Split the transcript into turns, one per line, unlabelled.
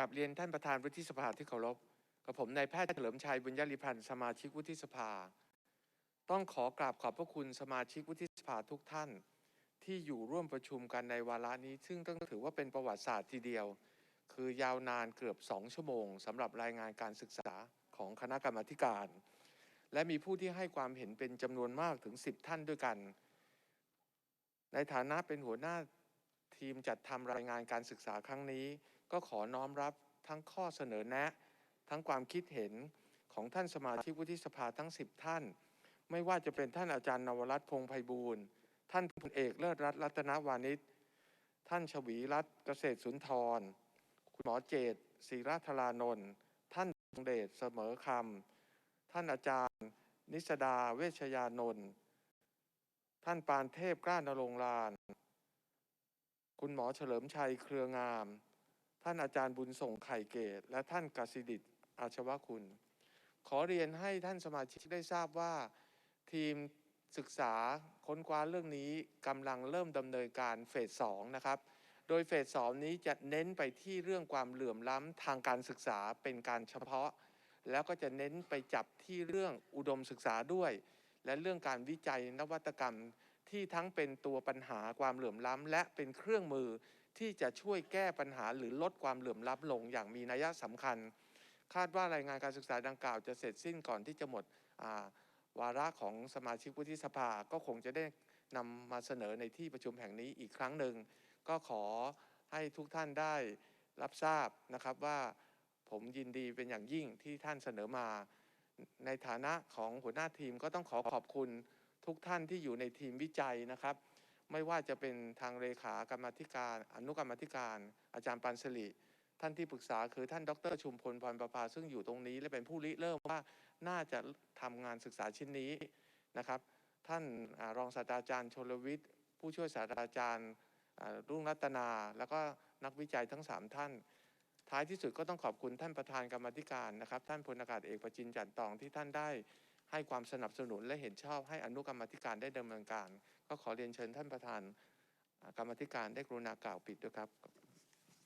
ราบเรียนท่านประธานวุฒิสภาที่เคารพกับผมนายแพทย์เฉลิมชัยบุญยริพันธ์สมาชิกวุฒิสภา ต้องขอกราบขอบพระคุณสมาชิกวุฒิสภาทุกท่าน ที่อยู่ร่วมประชุมกันในวาระนี้ ซึ่งต้องถือว่าเป็นประวัติศาสตร์ทีเดียว คือยาวนานเกือบ2ชั่วโมงสำหรับรายงานการศึกษาของคณะกรรมาธิการ และมีผู้ที่ให้ความเห็นเป็นจำนวนมากถึง 10 ท่านด้วยกัน ในฐานะเป็นหัวหน้าทีมจัดทำรายงานการศึกษาครั้งนี้ ก็ขอน้อมรับทั้งข้อเสนอแนะ ทั้งความคิดเห็นของท่านสมาชิกวุฒิสภาทั้ง 10 ท่าน ไม่ว่าจะเป็นท่านอาจารย์นวรัตน์พงษ์ไพบูลย์ท่านพลเอกเลิศรัตน์รัตนวานิชท่านชวีรัตน์เกษตรสุนทร คุณหมอเจตศรีรัธารานนท์ท่านทรงเดชเสมอคำท่านอาจารย์ นิสดาเวชยานนท์ท่านปานเทพกล้านรงลาน คุณหมอเฉลิมชัยเครืองาม ท่านอาจารย์บุญส่งไข่เกต และท่านกสิดิตอาชวคุณ ขอเรียนให้ท่านสมาชิกได้ทราบว่า ทีมศึกษาค้นคว้าเรื่องนี้กำลังเริ่มดำเนินการเฟสสองนะครับ โดยเฟสสองนี้จะเน้นไปที่เรื่องความเหลื่อมล้ำทางการศึกษาเป็นการเฉพาะ แล้วก็จะเน้นไปจับที่เรื่องอุดมศึกษาด้วย และเรื่องการวิจัยนวัตกรรมที่ทั้งเป็นตัวปัญหาความเหลื่อมล้ำ และเป็นเครื่องมือ ที่จะช่วยแก้ปัญหาหรือลดความเหลื่อมล้ำลงอย่างมีนัยสำคัญ คาดว่ารายงานการศึกษาดังกล่าวจะเสร็จสิ้นก่อนที่จะหมดาวาระของสมาชิกวุฒิสภาก็คงจะได้นำมาเสนอในที่ประชุมแห่งนี้อีกครั้งหนึ่ง ก็ขอให้ทุกท่านได้รับทราบนะครับว่าผมยินดีเป็นอย่างยิ่งที่ท่านเสนอมา ในฐานะของหัวหน้าทีมก็ต้องขอขอบคุณทุกท่านที่อยู่ในทีมวิจัยนะครับ ไม่ว่าจะเป็นทางเลขากรรมธิการ อนุกรรมธิการ อาจารย์ปันสลิท่านที่ปรึกษาคือท่านดร ชุมพลพรประภาซึ่งอยู่ตรงนี้ และเป็นผู้ริเริ่มว่าน่าจะทำงานศึกษาชิ้นนี้นะครับ ท่านอรองศาสตราจารย์ชลวิทย์ ผู้ช่วยศาสตราจารย์รุ่งรัตนา แล้วก็นักวิจัยทั้ง 3 ท่าน ท้ายที่สุดก็ต้องขอบคุณท่านประธานกรรมธิการนะครับ ท่านพลอากาศเอกประจินจันตองที่ท่านได้ ให้ความสนับสนุนและเห็นชอบให้อนุกรรมธิการได้ดำเนินการ ก็ขอเรียนเชิญท่านประธานกรรมธิการได้กรุณากล่าวปิดด้วยครับ